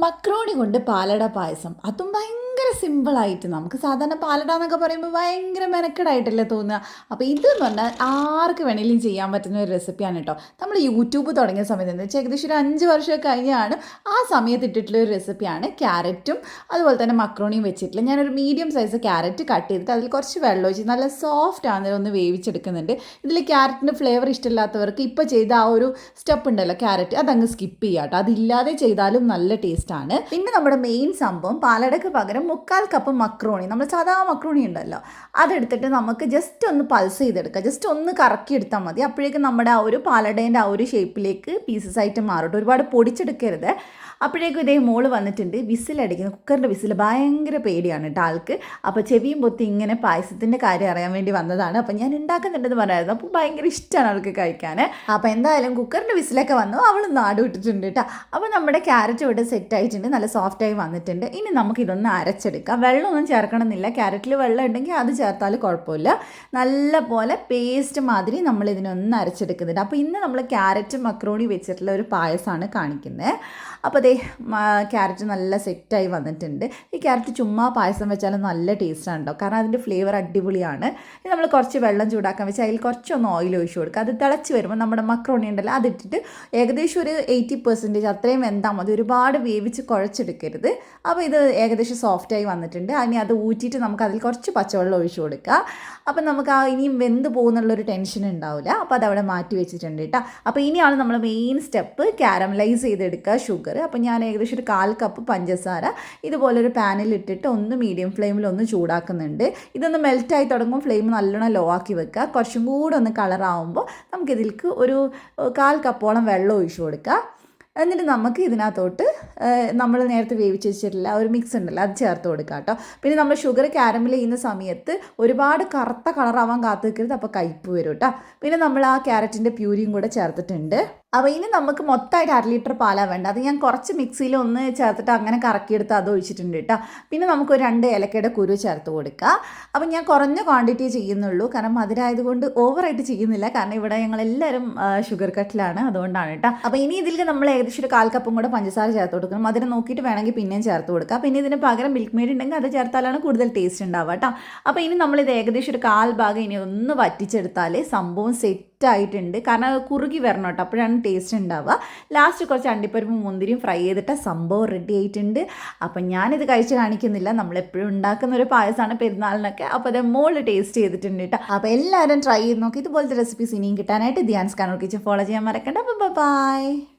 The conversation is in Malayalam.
മക്രോണി കൊണ്ട് പാലട പായസം. അതും ഭയങ്കര സിമ്പിളായിട്ട് നമുക്ക് സാധാരണ പാലട എന്നൊക്കെ പറയുമ്പോൾ ഭയങ്കര മെനക്കെടായിട്ടല്ലേ തോന്നുക. അപ്പോൾ ഇതെന്ന് പറഞ്ഞാൽ ആർക്ക് വേണമെങ്കിലും ചെയ്യാൻ പറ്റുന്ന ഒരു റെസിപ്പിയാണ് കേട്ടോ നമ്മൾ യൂട്യൂബ് തുടങ്ങിയ സമയത്ത് എന്ന് വെച്ചാൽ ഏകദേശം ഒരു അഞ്ച് വർഷമൊക്കെ കഴിഞ്ഞാണ് ആ സമയത്ത് ഇട്ടിട്ടുള്ള ഒരു റെസിപ്പിയാണ് ക്യാരറ്റും അതുപോലെ തന്നെ മക്രോണിയും വെച്ചിട്ടുള്ള ഞാനൊരു മീഡിയം സൈസ് ക്യാരറ്റ് കട്ട് ചെയ്തിട്ട് അതിൽ കുറച്ച് വെള്ളം ഒഴിച്ച് നല്ല സോഫ്റ്റ് ആണ് ഒന്ന് വേവിച്ചെടുക്കുന്നുണ്ട്. ഇതിൽ ക്യാരറ്റിന്റെ ഫ്ലേവർ ഇഷ്ടമില്ലാത്തവർക്ക് ഇപ്പോൾ ചെയ്ത ആ ഒരു സ്റ്റെപ്പ് ഉണ്ടല്ലോ ക്യാരറ്റ് അതങ്ങ് സ്കിപ്പ് ചെയ്യാം കേട്ടോ അതില്ലാതെ ചെയ്താലും നല്ല ടേസ്റ്റാണ് പിന്നെ നമ്മുടെ മെയിൻ സംഭവം പാലടക്ക് പകരം മുക്കാൽ കപ്പ് മക്രോണി. നമ്മൾ സാധാ മക്രോണി ഉണ്ടല്ലോ. അതെടുത്തിട്ട് നമുക്ക് ജസ്റ്റ് ഒന്ന് പൾസ് ചെയ്തെടുക്കുക ജസ്റ്റ് ഒന്ന് കറക്കി എടുത്താൽ മതി. അപ്പോഴേക്കും നമ്മുടെ ആ ഒരു പാലടേന്റെ ആ ഒരു ഷേപ്പിലേക്ക് പീസസ് ആയിട്ട് മാറട്ടെ. ഒരുപാട് പൊടിച്ചെടുക്കരുത്. അപ്പോഴേക്കും ഇതേ മോൾ വന്നിട്ടുണ്ട്. വിസിലടിക്കുന്നു. കുക്കറിന്റെ വിസിൽ ഭയങ്കര പേടിയാണ് കേട്ടോ ആൾക്ക്. അപ്പോൾ ചെവിയും പൊത്തി ഇങ്ങനെ പായസത്തിന്റെ കാര്യം അറിയാൻ വേണ്ടി വന്നതാണ്. അപ്പോൾ ഞാൻ ഉണ്ടാക്കുന്നുണ്ടെന്ന് പറയായിരുന്നു അപ്പോൾ ഭയങ്കര ഇഷ്ടമാണ് അവൾക്ക് കഴിക്കാൻ. അപ്പോൾ എന്തായാലും കുക്കറിന്റെ വിസിലൊക്കെ വന്നു. അവൾ നാട് വിട്ടിട്ടുണ്ട് കേട്ടോ. അപ്പോൾ നമ്മുടെ ക്യാരറ്റ് ഇവിടെ സെറ്റ് ആയിട്ടുണ്ട്. നല്ല സോഫ്റ്റായി വന്നിട്ടുണ്ട്. ഇനി നമുക്ക് ഇതൊന്ന് അരച്ചെടുക്കാം വെള്ളമൊന്നും ചേർക്കണമെന്നില്ല. ക്യാരറ്റിൽ വെള്ളം ഉണ്ടെങ്കിൽ അത് ചേർത്താൽ കുഴപ്പമില്ല. നല്ല പോലെ പേസ്റ്റ് മാതിരി നമ്മൾ ഇതിനൊന്ന് അരച്ചെടുക്കുന്നുണ്ട്. അപ്പോൾ ഇന്ന് നമ്മൾ ക്യാരറ്റ് മക്രോണി വെച്ചിട്ടുള്ള ഒരു പായസമാണ് കാണിക്കുന്നത് അപ്പോൾ അതേ ക്യാരറ്റ് നല്ല സെറ്റായി വന്നിട്ടുണ്ട്. ഈ ക്യാരറ്റ് ചുമ്മാ പായസം വെച്ചാൽ നല്ല ടേസ്റ്റാണ് കേട്ടോ കാരണം അതിന്റെ ഫ്ലേവർ അടിപൊളിയാണ്. ഇനി നമ്മൾ കുറച്ച് വെള്ളം ചൂടാക്കാൻ വെച്ചാൽ അതിൽ കുറച്ചൊന്ന് ഓയിൽ ഒഴിച്ച് കൊടുക്കുക. അത് തിളച്ച് വരുമ്പോൾ നമ്മുടെ മക്രോണി ഉണ്ടല്ലോ അതിട്ടിട്ട് ഏകദേശം ഒരു എയ്റ്റി പെർസെന്റേജ് അത്രയും വെന്താൽ മതി. ഒരുപാട് വേവിച്ച് കുഴച്ചെടുക്കരുത്. അപ്പോൾ ഇത് ഏകദേശം സോഫ്റ്റായി വന്നിട്ടുണ്ട്. ഇനി അത് ഊറ്റിയിട്ട് നമുക്ക് അതിൽ കുറച്ച് പച്ചവെള്ളം ഒഴിച്ച് കൊടുക്കുക അപ്പം നമുക്ക് ആ ഇനിയും വെന്ത് പോകുന്നുള്ളൊരു ടെൻഷൻ ഉണ്ടാവില്ല. അപ്പോൾ അതവിടെ മാറ്റി വെച്ചിട്ടുണ്ട് കേട്ടോ അപ്പോൾ ഇനിയാണ് നമ്മൾ മെയിൻ സ്റ്റെപ്പ് ക്യാരമലൈസ് ചെയ്തെടുക്കുക ഷുഗർ അപ്പോൾ ഞാൻ ഏകദേശം ഒരു കാൽ കപ്പ് പഞ്ചസാര ഇതുപോലൊരു പാനിൽ ഇട്ടിട്ട് ഒന്ന് മീഡിയം ഫ്ലെയിമിൽ ഒന്ന് ചൂടാക്കുന്നുണ്ട്. ഇതൊന്ന് മെൽറ്റായി തുടങ്ങുമ്പോൾ ഫ്ലെയിം നല്ലോണം ലോ ആക്കി വെക്കുക. കുറച്ചും കൂടെ ഒന്ന് കളറാവുമ്പോൾ നമുക്കിതിലേക്ക് ഒരു കാൽ കപ്പോളം വെള്ളം ഒഴിച്ചു കൊടുക്കുക. എന്നിട്ട് നമുക്ക് ഇതിനകത്തോട്ട് നമ്മൾ നേരത്തെ വേവിച്ച് വെച്ചിട്ടില്ല ഒരു മിക്സ് ഉണ്ടല്ലോ അത് ചേർത്ത് കൊടുക്കുക കേട്ടോ. പിന്നെ നമ്മൾ ഷുഗർ ക്യാരമൽ ചെയ്യുന്ന സമയത്ത് ഒരുപാട് കറുത്ത കളറാവാൻ കാത്തു നിൽക്കരുത് അപ്പോൾ കയ്പ്പ് വരും കേട്ടോ. പിന്നെ നമ്മൾ ആ ക്യാരറ്റിന്റെ പ്യൂരിയും കൂടെ ചേർത്തിട്ടുണ്ട്. അപ്പോൾ ഇനി നമുക്ക് മൊത്തമായിട്ട് അര ലിറ്റർ പാലാണ് വേണ്ട അത് ഞാൻ കുറച്ച് മിക്സിയിൽ ഒന്ന് ചേർത്തിട്ട് അങ്ങനെ കറക്കിയെടുത്ത് അത് ഒഴിച്ചിട്ടുണ്ട് കേട്ടോ. പിന്നെ നമുക്ക് രണ്ട് ഏലക്കയുടെ കുരു ചേർത്ത് കൊടുക്കുക അപ്പോൾ ഞാൻ കുറഞ്ഞ ക്വാണ്ടിറ്റി ചെയ്യുന്നുള്ളൂ. കാരണം മധുരമായതുകൊണ്ട് ഓവറായിട്ട് ചെയ്യുന്നില്ല. കാരണം ഇവിടെ ഞങ്ങൾ എല്ലാവരും ഷുഗർ കട്ടിലാണ് അതുകൊണ്ടാണ് കേട്ടോ. അപ്പോൾ ഇനി ഇതിൽ നമ്മൾ ഏകദേശം ഒരു കാൽ കൂടെ പഞ്ചസാര ചേർത്ത് കൊടുക്കണം. മധുരം നോക്കിയിട്ട് വേണമെങ്കിൽ പിന്നെയും ചേർത്ത് കൊടുക്കുക പിന്നെ ഇതിന് പകരം മിൽക്ക് മെയ്ഡ് ഉണ്ടെങ്കിൽ അത് ചേർത്താലാണ് കൂടുതൽ ടേസ്റ്റ് ഉണ്ടാവുക കേട്ടോ. അപ്പോൾ ഇനി നമ്മളിത് ഏകദേശം ഒരു കാൽ ഭാഗം ഇനി ഒന്ന് വറ്റിച്ചെടുത്താൽ സംഭവം സെറ്റ് ആയിട്ടുണ്ട്. കാരണം കുറുകി വരണം കേട്ടോ. അപ്പോഴാണ് ടേസ്റ്റ് ഉണ്ടാവുക. ലാസ്റ്റ് കുറച്ച് അണ്ടിപ്പരിപ്പും മുന്തിരിയും ഫ്രൈ ചെയ്തിട്ട് സംഭവം റെഡി ആയിട്ടുണ്ട്. അപ്പം ഞാനിത് കഴിച്ച് കാണിക്കുന്നില്ല. നമ്മളെപ്പോഴും ഉണ്ടാക്കുന്ന ഒരു പായസമാണ് പെരുന്നാളിനൊക്കെ. അപ്പോൾ അത് മോൾ ടേസ്റ്റ് ചെയ്തിട്ടുണ്ട് കേട്ടോ. അപ്പോൾ എല്ലാവരും ട്രൈ ചെയ്ത് നോക്കി. ഇതുപോലത്തെ റെസിപ്പീസ് ഇനിയും കിട്ടാനായിട്ട് ധ്യാൻസ് കാണുക ഫോളോ ചെയ്യാൻ മറക്കണ്ട. ബൈ